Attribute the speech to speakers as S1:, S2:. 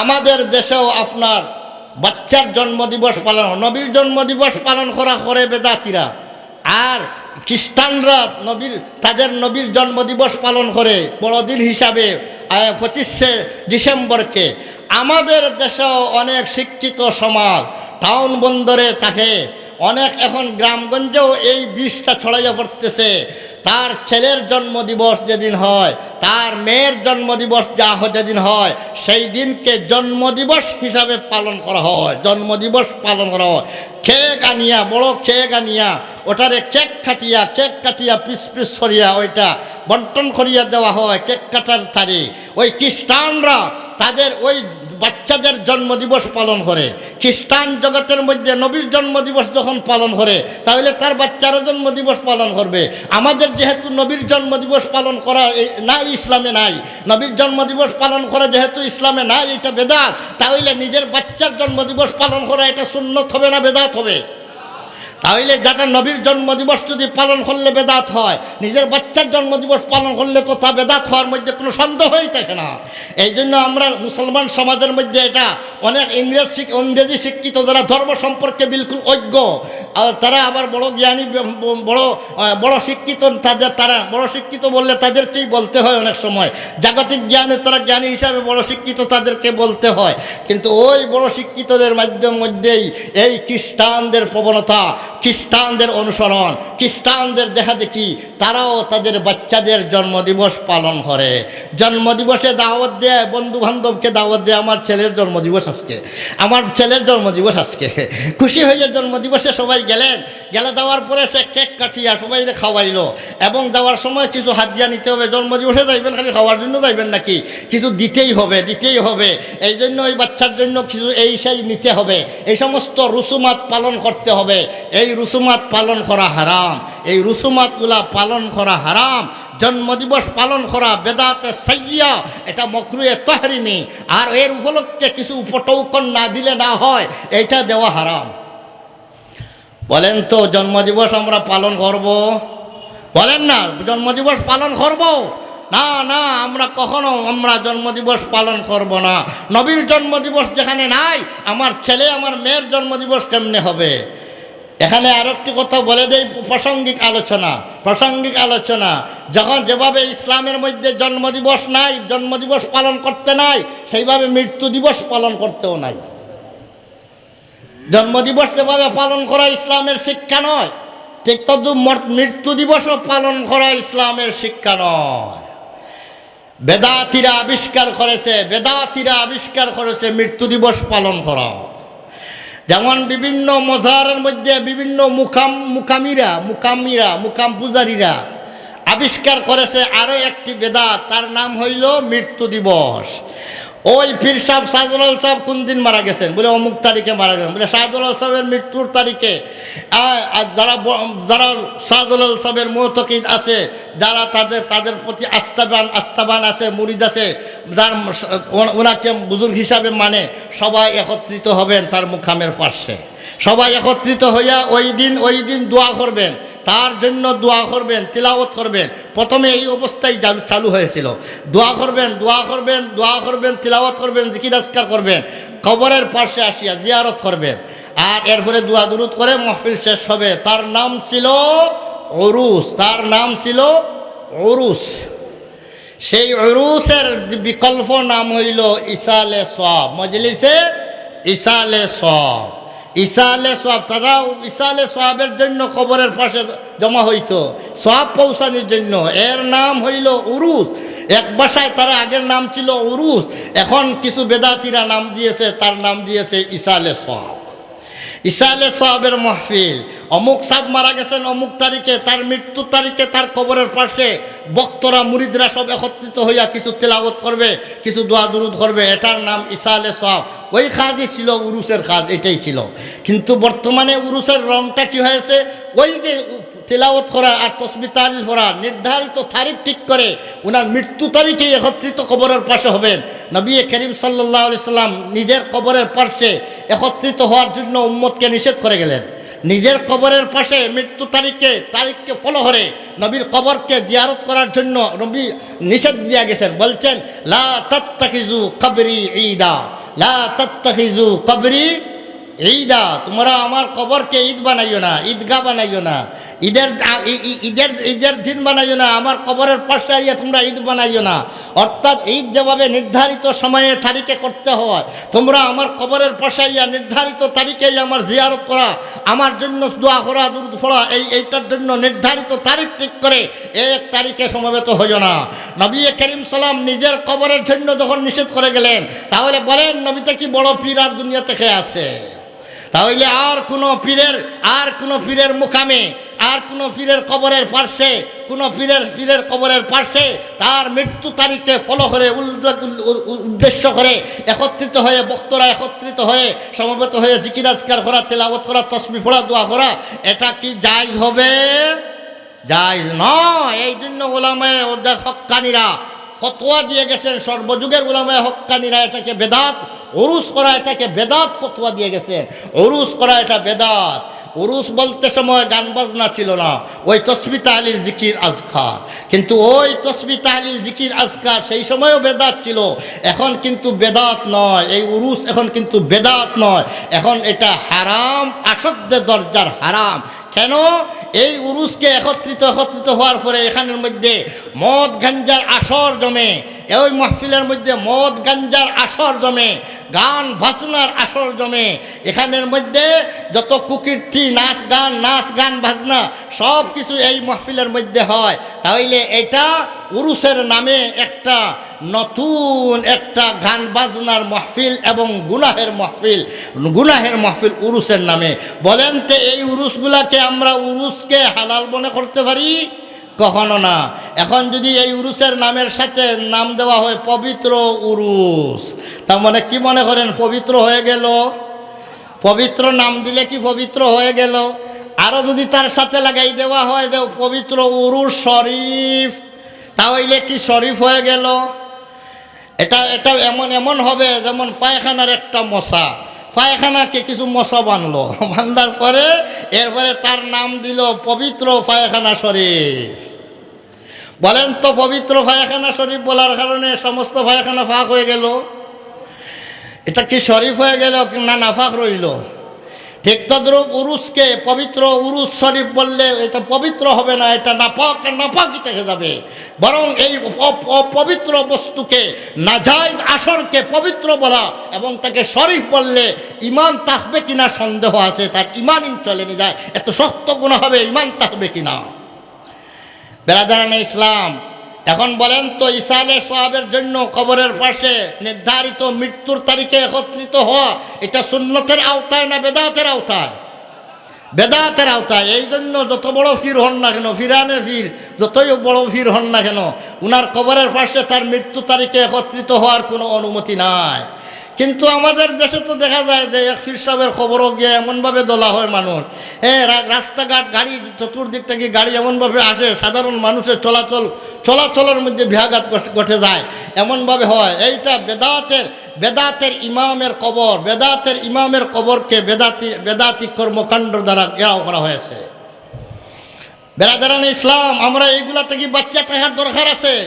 S1: আমাদের দেশেও আপনার বাচ্চার জন্মদিবস পালন নবীর জন্মদিবস পালন করা করে বেদাতিরা। আর খ্রিস্টানরা নবীর, তাদের নবীর জন্মদিবস পালন করে বড়দিন হিসাবে পঁচিশে ডিসেম্বরকে। আমাদের দেশেও অনেক শিক্ষিত সমাজ, টাউন বন্দরে থাকে। অনেক এখন গ্রামগঞ্জেও এই বিষটা ছড়াইয়া পড়তেছে। তার ছেলের জন্মদিবস যেদিন হয়, তার মেয়ের জন্মদিবস যা যেদিন হয়, সেই দিনকে জন্মদিবস হিসাবে পালন করা হয়, জন্মদিবস পালন করা হয়। কেক আনিয়া, বড় কেক আনিয়া, ওটারে কেক কাটিয়া কেক কাটিয়া পিস পিস করিয়া ওইটা বন্টন করিয়া দেওয়া হয়, কেক কাটার তারিখ। ওই খ্রিস্টানরা তাদের ওই বাচ্চাদের জন্মদিবস পালন করে। খ্রিস্টান জগতের মধ্যে নবীর জন্মদিবস যখন পালন করে, তাহলে তার বাচ্চারও জন্মদিবস পালন করবে। আমাদের যেহেতু নবীর জন্মদিবস পালন করা না ইসলামে নাই, নবীর জন্মদিবস পালন করা যেহেতু ইসলামে নাই, এটা বেদাত, তাহলে নিজের বাচ্চার জন্মদিবস পালন করা এটা সুন্নত হবে না বেদাত হবে? তাহলে যাটা নবীর জন্মদিবস যদি পালন করলে বেদাত হয়, নিজের বাচ্চার জন্মদিবস পালন করলে তো তা বেদাত হওয়ার মধ্যে কোনো সন্দেহই থাকে না। এই জন্য আমরা মুসলমান সমাজের মধ্যে এটা অনেক ইংরেজ ইংরেজি শিক্ষিত যারা ধর্ম সম্পর্কে বিলকুল অজ্ঞ আর তারা আবার বড় জ্ঞানী বড় বড় শিক্ষিত, তাদের তারা বড় শিক্ষিত বললে তাদেরকেই বলতে হয় অনেক সময়। জাগতিক জ্ঞানে তারা জ্ঞানী হিসাবে বড় শিক্ষিত তাদেরকে বলতে হয়। কিন্তু ওই বড় শিক্ষিতদের মাধ্যম মধ্যেই এই খ্রিস্টানদের প্রবণতা খ্রিস্টানদের অনুসরণ, খ্রিস্টানদের দেখা দেখি তারাও তাদের বাচ্চাদের জন্মদিবস পালন করে। জন্মদিবসে দাওয়াত দেয় বন্ধু বান্ধবকে দাওয়াত দেয়, আমার ছেলের জন্মদিবস আজকে, আমার ছেলের জন্মদিবস আজকে। খুশি হয়ে জন্মদিবসে সবাই গেলেন। গেলে দেওয়ার পরে সে কেক কাটিয়া সবাই খাওয়াইলো। এবং দেওয়ার সময় কিছু হাতিয়া নিতে হবে। জন্মদিবসে যাইবেন খালি খাওয়ার জন্য যাইবেন নাকি? কিছু দিতেই হবে দিতেই হবে। এই জন্য ওই বাচ্চার জন্য কিছু এই সেই নিতে হবে। এই সমস্ত রুসুমাত পালন করতে হবে। এই রুসুমাত পালন করা হারাম, এই রুসুমাতগুলা পালন করা হারাম, জন্মদিবস পালন করা বেদাতে সাইয়া এটা মকরুয়ে তহরিমি, আর এর উপলক্ষে কিছু উপটৌকন না দিলে না হয়, এইটা দেওয়া হারাম। বলেন তো, জন্মদিবস আমরা পালন করব? বলেন না, জন্মদিবস পালন করব? না না, আমরা কখনো আমরা জন্মদিবস পালন করব না। নবীর জন্মদিবস যেখানে নাই, আমার ছেলে, আমার মেয়ের জন্মদিবস কেমনে হবে? এখানে আর একটি কথা বলে দেই, প্রাসঙ্গিক আলোচনা প্রাসঙ্গিক আলোচনা। যখন যেভাবে ইসলামের মধ্যে জন্মদিবস নাই, জন্মদিবস পালন করতে নাই, সেইভাবে মৃত্যু দিবস পালন করতেও নাই। জন্মদিবস যেভাবে পালন করা ইসলামের শিক্ষা নয়, ঠিক মর- মৃত্যু দিবসও পালন করা ইসলামের শিক্ষা নয়। বেদাতিরা আবিষ্কার করেছে, বেদাতিরা আবিষ্কার করেছে মৃত্যু দিবস পালন করা। যেমন বিভিন্ন মজারের মধ্যে বিভিন্ন মুখাম মুকামিরা মুকামিরা মুকাম পূজারীরা আবিষ্কার করেছে আরও একটি বেদা তার নাম হইল মৃত্যু দিবস। ওই পীর সাহেব শাহজুলাল সাহেব কোন দিন মারা গেছেন? বলে অমুক তারিখে মারা গেছেন। বলে শাহজুলাল সাহেবের মৃত্যুর তারিখে। যারা যারা শাহজুলাল সাহেবের মোহতকিদ আছে, যারা তাদের তাদের প্রতি আস্থাবান আস্থাবান আছে, মুরিদ আছে, যার ওনাকে বুজুর্গ হিসাবে মানে সবাই একত্রিত হবেন তার মুখামের পাশে। সবাই একত্রিত হইয়া ওই দিন ওই দিন দোয়া করবেন। তার জন্য দোয়া করবেন, তিলাওয়াত করবেন। প্রথমে এই অবস্থায় চালু- হয়েছিল। দোয়া করবেন দোয়া করবেন দোয়া করবেন, তিলাওয়াত করবেন, জিকির আজকার করবেন। কবরের পাশে আসিয়া জিয়ারত করবেন। আর এরপরে দোয়া দুরুদ করে মহফিল শেষ হবে। তার নাম ছিল অরুস তার নাম ছিল অরুস সেই অরুসের বিকল্প নাম হইল ইসালে সব। মজলিসে ইসালে সব। ইসালে সব তারাও ইসালে সবের জন্য কবরের পাশে জমা হইত। সব পৌঁছানোর জন্য। এর নাম হইল উরুস। এক বাসায় তার আগের নাম ছিল উরুস। এখন কিছু বেদাতিরা নাম দিয়েছে, তার নাম দিয়েছে ইসালে সব ইসালে সাহাবের মাহফিল। অমুক সাহেব মারা গেছেন, অমুক তারিখে, তার মৃত্যু তারিখে তার কবরের পাশে। বক্তরা মুরিদরা সব একত্রিত হইয়া কিছু তেলাওত করবে, কিছু দোয়া দুরুদ করবে। এটার নাম ইসালে সাহাব ওই কাজই ছিল উরুসের কাজ এটাই ছিল। কিন্তু বর্তমানে উরুসের রংটা কি হয়েছে? ওই যে তেলাওত করা আর তসবি তালিল করা নির্ধারিত তারিখ ঠিক করে ওনার মৃত্যু তারিখে একত্রিত কবরের পাশে হবেন। নবী করিম সাল্লাহ সাল্লাম নিজের কবরের পাশে একত্রিত হওয়ার জন্য উম্মতকে নিষেধ করে গেলেন। নিজের কবরের পাশে মৃত্যু তারিখে তারিখকে ফলো করে নবীর কবরকে জিয়ারত করার জন্য নবী নিষেধ দিয়া গেছেন। বলছেন, লা কবরি ঈদা, লা কবরি ঈদা, তোমরা আমার কবরকে ঈদ বানাইও না, ঈদগাহ বানাইও না, ঈদের ঈদের ঈদের দিন বানাইও না, আমার কবরের পাশে আইয়া তোমরা ঈদ বানাইও না। অর্থাৎ ঈদ যেভাবে নির্ধারিত সময়ে তারিখে করতে হয়। তোমরা আমার কবরের পাশে আইয়া নির্ধারিত তারিখেই আমার জিয়ারত করা, আমার জন্য দোয়া করা দূর ফোড়া এই, এইটার জন্য নির্ধারিত তারিখ ঠিক করে এক তারিখে সমবেত হইও না। নবী করিম সালাম নিজের কবরের জন্য যখন নিষেধ করে গেলেন, তাহলে বলেন, নবীতে কি বড় পীর আর দুনিয়া থেকে আছে? তাহলে আর কোনো পীরের, আর কোনো পীরের মুকামে আর কোনো পীরের কবরের পার্শ্বে, কোনো পীরের পীরের কবরের পার্শ্বে তার মৃত্যু তারিখে ফলো করে উদ্দেশ্য করে একত্রিত হয়ে, বক্তরা একত্রিত হয়ে, সমবেত হয়ে জিকিরাজকার করা তেলাবত করা তসমি ফোড়া দোয়া করা, এটা কি জায়জ হবে? জায়জ নয়। এই জন্য ওলামায় ওদের হক্কানিরা ফতোয়া দিয়ে গেছেন, সর্বযুগের ওলামায় হক্কানিরা এটাকে বেদাত উরুস করা এটাকে বেদাত ফতোয়া দিয়ে গেছেন। উরুস করা এটা বেদাত। উরুস বলতে সময় গান বাজনা ছিল না। ওই তসবি তাহলিল জিকির আজকার। কিন্তু ওই তসবি তাহলিল জিকির আজকার, সেই সময়ও বেদাত ছিল। এখন কিন্তু বেদাত নয়। এই উরুস এখন কিন্তু বেদাত নয়। এখন এটা হারাম আসদ্যে দরজার হারাম। কেন? এই উরুসকে একত্রিত একত্রিত হওয়ার পরে এখানের মধ্যে মদ গাঞ্জার আসর জমে। ওই মাহফিলের মধ্যে মদ গাঞ্জার আসর জমে, গান ভাসনার আসর জমে। এখানের মধ্যে যত কুকীর্তি, নাচ গান নাচ গান ভাজনা সব কিছু এই মাহফিলের মধ্যে হয়। তাহলে এটা উরুসের নামে একটা নতুন একটা গান বাজনার মাহফিল এবং গুনাহের মাহফিল গুনাহের মাহফিল উরুসের নামে। বলেন তো এই উরুসগুলাকে আমরা উরুসকে হালাল মনে করতে পারি? কখনো না। এখন যদি এই উরুসের নামের সাথে নাম দেওয়া হয় পবিত্র উরুস, তার মানে কি মনে করেন? পবিত্র হয়ে গেল? পবিত্র নাম দিলে কি পবিত্র হয়ে গেল? আরও যদি তার সাথে লাগাই দেওয়া হয় যে পবিত্র উরুস শরীফ, তাহলে কি শরীফ হয়ে গেল? এটা এটা এমন এমন হবে যেমন পায়খানার একটা মশা। পায়খানাকে কিছু মশা বানলো। বান্ধার পরে এরপরে তার নাম দিল পবিত্র পায়খানা শরীফ। বলেন তো পবিত্র পায়খানা শরীফ বলার কারণে সমস্ত পায়খানা ফাঁক হয়ে গেল। এটা কি শরীফ হয়ে গেল? না, নাফাক রইল। ঠিক তদ্রুপ উরুসকে পবিত্র উরুস শরীফ বললে এটা পবিত্র হবে না, এটা নাপাক নাপাকি থেকে যাবে। বরং এই অপবিত্র বস্তুকে নাজাইজ আসরকে পবিত্র বলা এবং তাকে শরীফ বললে ইমান থাকবে কিনা সন্দেহ আছে, তার ইমান চলে যায়। এত শক্ত গুণ হবে ইমান থাকবে কিনা? বেড়াদারান ইসলাম এখন বলেন তো ইসালে সোহাবের জন্য কবরের পাশে নির্ধারিত মৃত্যুর তারিখে একত্রিত হওয়া, এটা সুন্নতের আওতায় না বেদাতের আওতায়? বেদাতের আওতায়। এই জন্য যত বড় ফির হন না কেন, ফিরানে ফির, যতই বড় ফির হন না কেন, উনার কবরের পাশে তার মৃত্যু তারিখে একত্রিত হওয়ার কোনো অনুমতি নাই। কিন্তু আমাদের দেশে তো দেখা যায় যে এক ফির খবরও গিয়ে এমনভাবে দোলা হয় মানুষ। হ্যাঁ রাস্তাঘাট, গাড়ি, চতুর্দিক থেকে গাড়ি এমনভাবে আসে, সাধারণ মানুষের চলাচল, চলাচলের মধ্যে বিহাঘাত ঘটে- যায়। এমনভাবে হয়। এইটা বেদাতের বেদাতের ইমামের কবর, বেদাতের ইমামের কবরকে বেদাতি বেদাতি কর্মকাণ্ড দ্বারা ঘেরাও করা হয়েছে। বেড়াদারান ইসলাম, আমরা এইগুলা থেকে বাচ্চা থাকার দরকার আছে।